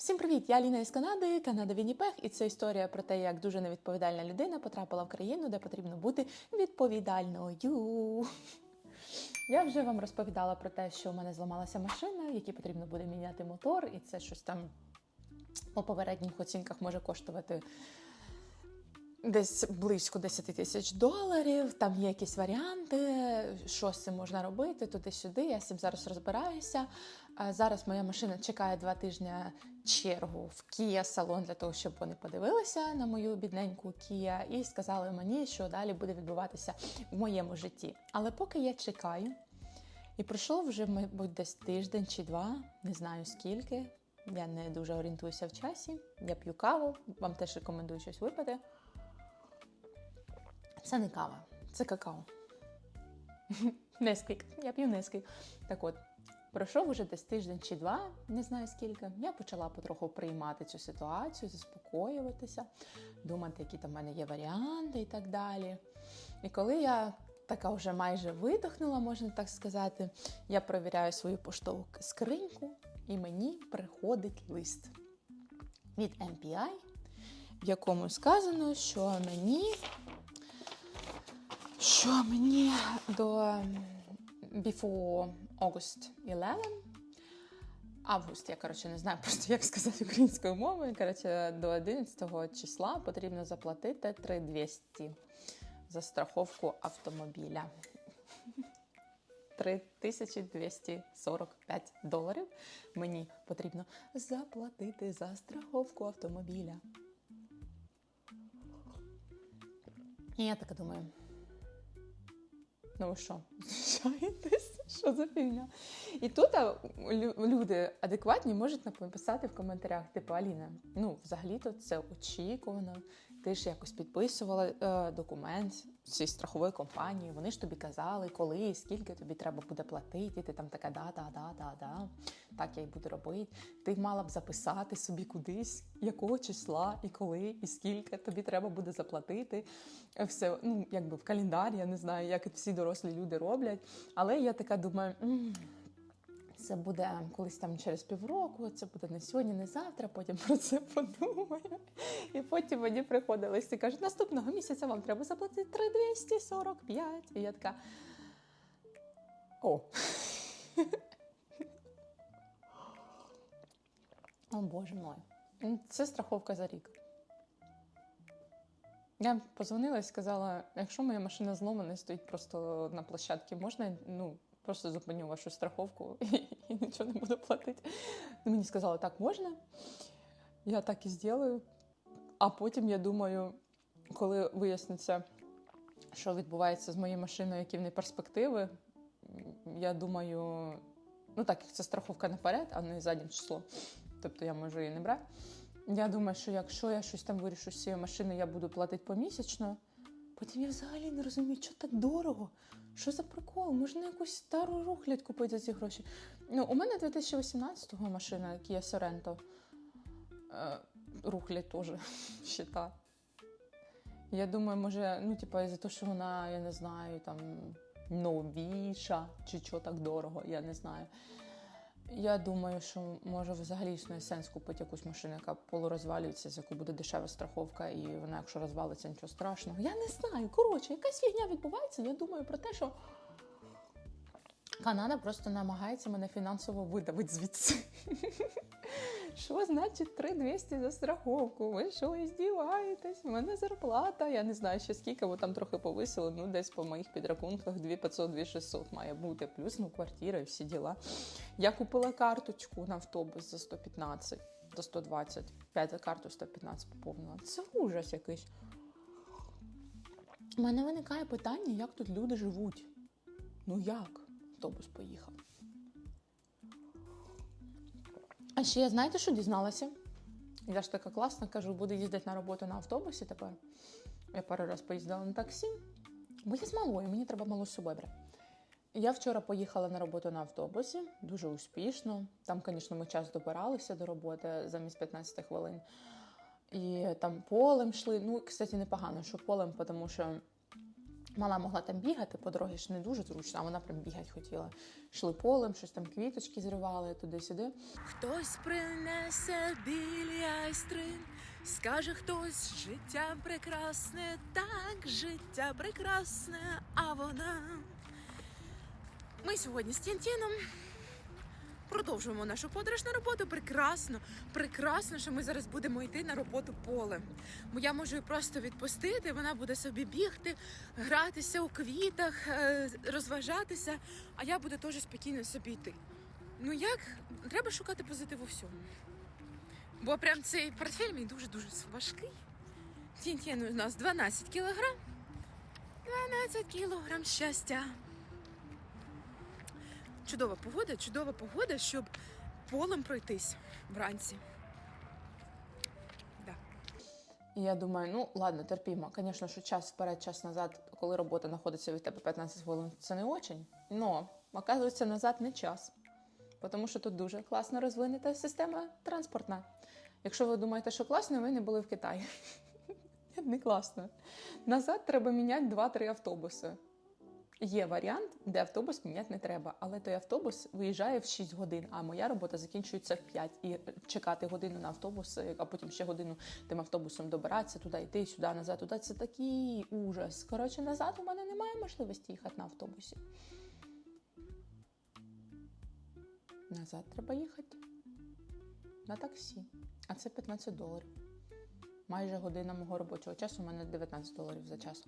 Всім привіт! Я Ліна із Канади, Канада Вінніпех, і це історія про те, як дуже невідповідальна людина потрапила в країну, де потрібно бути відповідальною. Я вже вам розповідала про те, що у мене зламалася машина, якій потрібно буде міняти мотор, і це щось там по попередніх оцінках може коштувати десь близько 10 тисяч доларів. Там є якісь варіанти, що з цим можна робити, туди-сюди. Я з цим зараз розбираюся. Зараз моя машина чекає два тижні чергу в Kia салон для того, щоб вони подивилися на мою бідненьку Kia і сказали мені, що далі буде відбуватися в моєму житті. Але поки я чекаю, і пройшло вже, мабуть, десь тиждень чи два, не знаю скільки. Я не дуже орієнтуюся в часі. Я п'ю каву, вам теж рекомендую щось випити. Це не кава, це какао. Несквік. Я п'ю несквік. Так от, пройшов уже десь тиждень чи два, не знаю скільки. Я почала потроху приймати цю ситуацію, заспокоюватися, думати, які там в мене є варіанти і так далі. І коли я така вже майже видохнула, можна так сказати, я перевіряю свою поштову скриньку, і мені приходить лист від MPI, в якому сказано, що мені що мені до before August 11, август, я коротше не знаю просто як сказати українською мовою. Коротше, до 11 числа потрібно заплатити 3200 за страховку автомобіля. 3245 доларів мені потрібно заплатити за страховку автомобіля. І я така думаю. Ну ви що, знущаєтесь? Що за фігня? І тут люди адекватні можуть написати в коментарях, типу Аліна, ну взагалі-то це очікувано. Ти ж якось підписувала е, документ зі страхової компанії. Вони ж тобі казали, коли скільки тобі треба буде платити. і Ти там така да, да, да, да, да. Так я й буду робити. Ти мала б записати собі кудись, якого числа і коли, і скільки тобі треба буде заплатити. Е, Все, ну якби в календар, я не знаю, як всі дорослі люди роблять. Але я така думаю. «М, це буде колись там через півроку, це буде не сьогодні, не завтра, потім про це подумаю. І потім мені приходить і кажуть, наступного місяця вам треба заплатити 3245. І я така. О. О, боже мой. Це страховка за рік. Я позвонила і сказала: якщо моя машина зломана стоїть просто на площадці, можна ну, просто зупиню вашу страховку і, і нічого не буду платити. Ну, Мені сказали, так можна. Я так і зроблю. А потім я думаю, коли виясниться, що відбувається з моєю машиною, які в неї перспективи, я думаю, ну так як це страховка наперед, а не заднім числом. Тобто я можу її не брати. Я думаю, що якщо я щось там вирішу з цією машиною, я буду платити помісячно. Потім я взагалі не розумію, що так дорого. Що за прикол? Можна якусь стару рухлядь купити за ці гроші. Ну, у мене 2018-го машина Kia Sorento. Е, рухлядь теж щита. Я думаю, може, ну, типа, із-за те, що вона, я не знаю, там новіша, чи що так дорого, я не знаю. Я думаю, що може взагалі існує сенс купити якусь машину, яка полурозвалюється, з яку буде дешева страховка, і вона, якщо розвалиться, нічого страшного. Я не знаю. Коротше, якась фігня відбувається. Я думаю про те, що Канада просто намагається мене фінансово видавити звідси. Що значить 3200 за страховку? Ви що, іздіваєтесь? У мене зарплата. Я не знаю ще скільки, бо там трохи повисило. Ну, десь по моїх підрахунках 2500-2600 має бути. Плюс ну, квартира і всі діла. Я купила карточку на автобус за 115 до 120. 5 за карту 115 поповнила. Це ужас якийсь. У мене виникає питання, як тут люди живуть. Ну як? Автобус поїхав. А ще я знаєте, що дізналася? Я ж така класна, кажу, буду їздити на роботу на автобусі тепер. Я пару раз поїздила на таксі, бо я з малою, мені треба малу з собою брати. Я вчора поїхала на роботу на автобусі, дуже успішно. Там, звісно, ми час добиралися до роботи замість 15 хвилин. І там полем йшли. Ну, кстати, непогано, що полем, тому що Мала могла там бігати, по дорозі ж не дуже зручно, а вона прям бігати хотіла. Шли полем, щось там квіточки зривали туди-сюди. Хтось принесе білі айстри, скаже хтось, життя прекрасне, так, життя прекрасне, а вона. Ми сьогодні з Тінтіном продовжуємо нашу подорож на роботу. Прекрасно, прекрасно, що ми зараз будемо йти на роботу полем. Бо я можу її просто відпустити, вона буде собі бігти, гратися у квітах, е, розважатися, а я буду теж спокійно собі йти. Ну як? Треба шукати позитив у всьому. Бо прям цей портфель мій дуже-дуже важкий. Тінтін у нас 12 кілограм. 12 кілограм щастя. Чудова погода, чудова погода, щоб полем пройтись вранці. Да. Я думаю, ну ладно, терпімо. Звісно, що час вперед, час назад, коли робота знаходиться від тебе 15 хвилин, це не очень. Но, оказується, назад не час. Тому що тут дуже класно розвинена система транспортна. Якщо ви думаєте, що класно, ви не були в Китаї. Не класно. Назад треба міняти 2-3 автобуси. Є варіант, де автобус міняти не треба, але той автобус виїжджає в 6 годин, а моя робота закінчується в 5. І чекати годину на автобус, а потім ще годину тим автобусом добиратися, туди йти, сюди, назад, туди. Це такий ужас. Коротше, назад у мене немає можливості їхати на автобусі. Назад треба їхати на таксі. А це 15 доларів. Майже година мого робочого часу, у мене 19 доларів за час.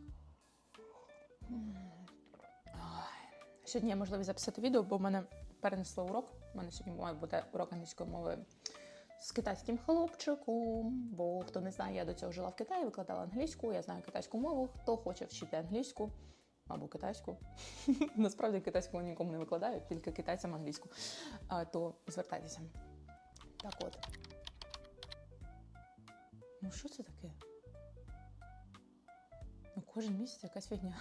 Сьогодні є можливість записати відео, бо в мене перенесло урок. У мене сьогодні має бути урок англійської мови з китайським хлопчиком. Бо хто не знає, я до цього жила в Китаї, викладала англійську, я знаю китайську мову. Хто хоче вчити англійську або китайську. Насправді китайську нікому не викладаю, тільки китайцям англійську. То звертайтеся. Так от. Ну, що це таке? Ну, кожен місяць якась фігня.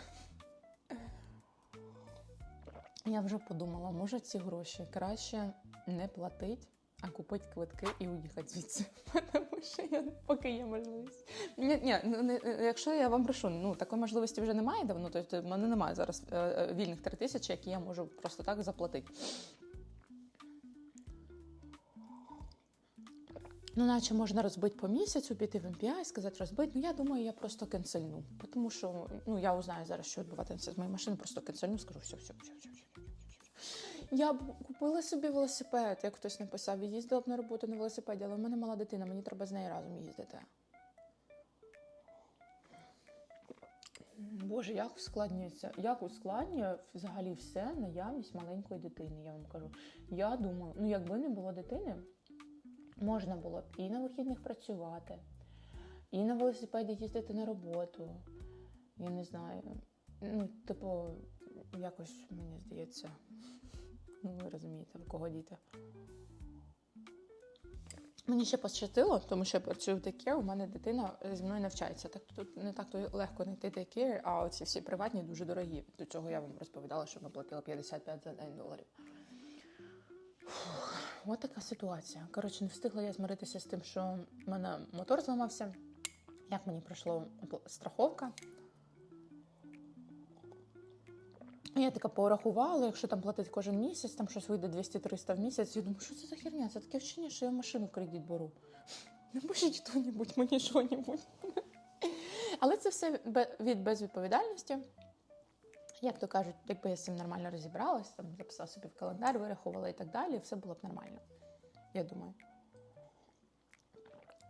Я вже подумала, може ці гроші краще не платить, а купити квитки і уїхати звідси. Тому що я поки є можливість. Ні, ні, ну, не, якщо я вам прошу, ну такої можливості вже немає давно, тобто в мене немає зараз е, е, вільних три тисячі, які я можу просто так заплатити. Ну, наче можна розбити по місяцю, піти в MPI, сказати розбити. Ну, я думаю, я просто кенсельну. Тому що ну, я узнаю зараз, що відбуватиметься з моєю машиною, просто кенсельну, скажу, все, все, все, все, все. Я б купила собі велосипед, як хтось написав, і їздила б на роботу на велосипеді, але в мене мала дитина, мені треба з нею разом їздити. Боже, як ускладнюється, як ускладнює взагалі все наявність маленької дитини, я вам кажу. Я думаю, ну якби не було дитини, можна було б і на вихідних працювати, і на велосипеді їздити на роботу. Я не знаю. Ну, типу, якось мені здається. Ну, ви розумієте, в кого діти. Мені ще пощастило, тому що я працюю в декер, у мене дитина зі мною навчається. Так тут не так то легко знайти декер, а оці всі приватні дуже дорогі. До цього я вам розповідала, що ми платили 55 за день доларів. Фух, от така ситуація. Коротше, не встигла я змиритися з тим, що в мене мотор зламався. Як мені пройшла страховка? Я така порахувала, якщо там платить кожен місяць, там щось вийде 200-300 в місяць. Я думаю, що це за херня? Це таке вчення, що я машину в кредит беру. Не може хто-небудь мені що-небудь. Але це все від безвідповідальності. Як то кажуть, якби я з цим нормально розібралась, там записала собі в календар, вирахувала і так далі, все було б нормально. Я думаю.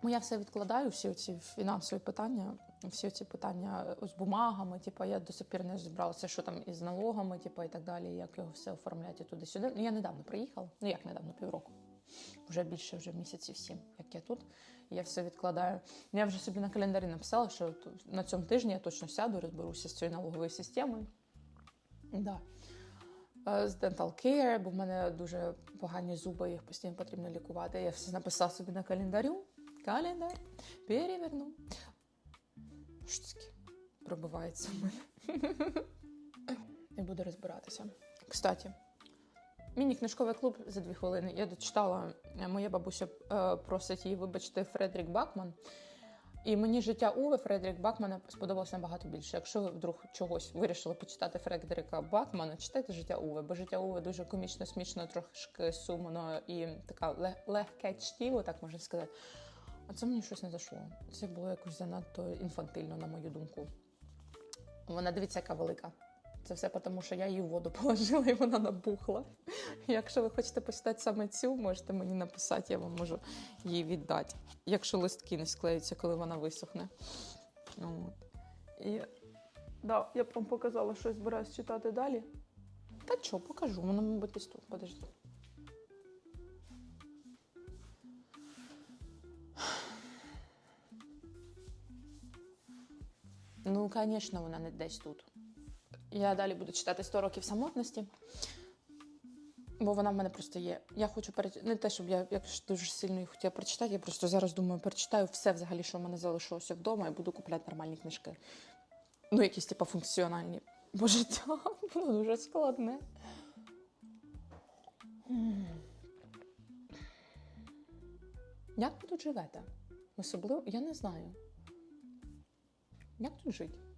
Ну, я все відкладаю, всі ці фінансові питання, всі ці питання з бумагами. Типу, я до сих пір не розібралася, що там із налогами, типу, і так далі, як його все оформляти туди-сюди. Ну, я недавно приїхала, ну як недавно, півроку. Вже більше вже місяців сім, як я тут. Я все відкладаю. Я вже собі на календарі написала, що на цьому тижні я точно сяду, розберуся з цією налоговою системою. Да. З Dental Care, бо в мене дуже погані зуби, їх постійно потрібно лікувати. Я все написала собі на календарю. Календар переверну. Що? Пробивається мене. І буду розбиратися. Кстати, міні-книжковий клуб за дві хвилини. Я дочитала, моя бабуся просить її, вибачте, Фредрік Бакман. І мені життя Уве Фредерік Бакмана сподобалося набагато більше. Якщо ви вдруг чогось вирішили почитати Фредеріка Бакмана, читайте життя Уве, бо життя Уве дуже комічно, смішно, трошки сумно і така лег- легке чтіво, так можна сказати. А це мені щось не зайшло. Це було якось занадто інфантильно, на мою думку. Вона дивіться, яка велика. Це все тому, що я її в воду положила і вона набухла. Якщо ви хочете почитати саме цю, можете мені написати, я вам можу її віддати. Якщо листки не склеються, коли вона висохне. От. І да, я б вам показала, що я збираюсь читати далі. Та що, покажу, воно, мабуть, десь тут. Подожди. Ну, звісно, вона не десь тут. Я далі буду читати 100 років самотності. Бо вона в мене просто є. Я хочу перечитати. Не те, щоб я якось дуже сильно її хотіла прочитати. Я просто зараз думаю, перечитаю все взагалі, що в мене залишилося вдома, і буду купляти нормальні книжки. Ну, якісь, типу, функціональні. Бо життя воно дуже складне. Як ви тут живете? Особливо, я не знаю. Як тут жити?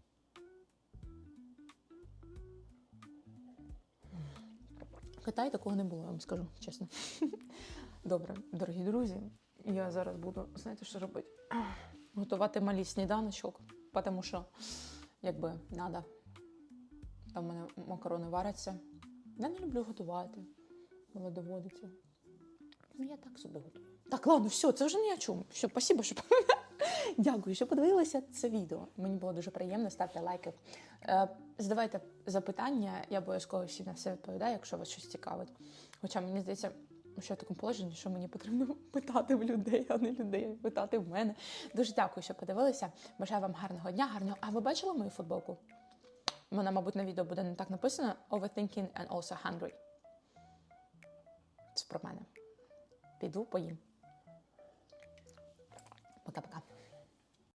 В Китаї такого не було, я вам скажу чесно. Добре, дорогі друзі, я зараз буду, знаєте, що робити? Готувати малі сніданочок, тому що, якби, треба. Там в мене макарони варяться. Я не люблю готувати, але доводиться. Ну, я так собі готую. Так, ладно, все, це вже ні о чому. Все, спасибо, що Дякую, що подивилися це відео. Мені було дуже приємно. Ставте лайки. Задавайте запитання, я обов'язково всім на все відповідаю, якщо вас щось цікавить. Хоча мені здається, що я в такому положенні, що мені потрібно питати в людей, а не людей питати в мене. Дуже дякую, що подивилися. Бажаю вам гарного дня, гарного. А ви бачили мою футболку? Вона, мабуть, на відео буде не так написано: Overthinking and also hungry. Це про мене. Піду поїм. Пока-пока.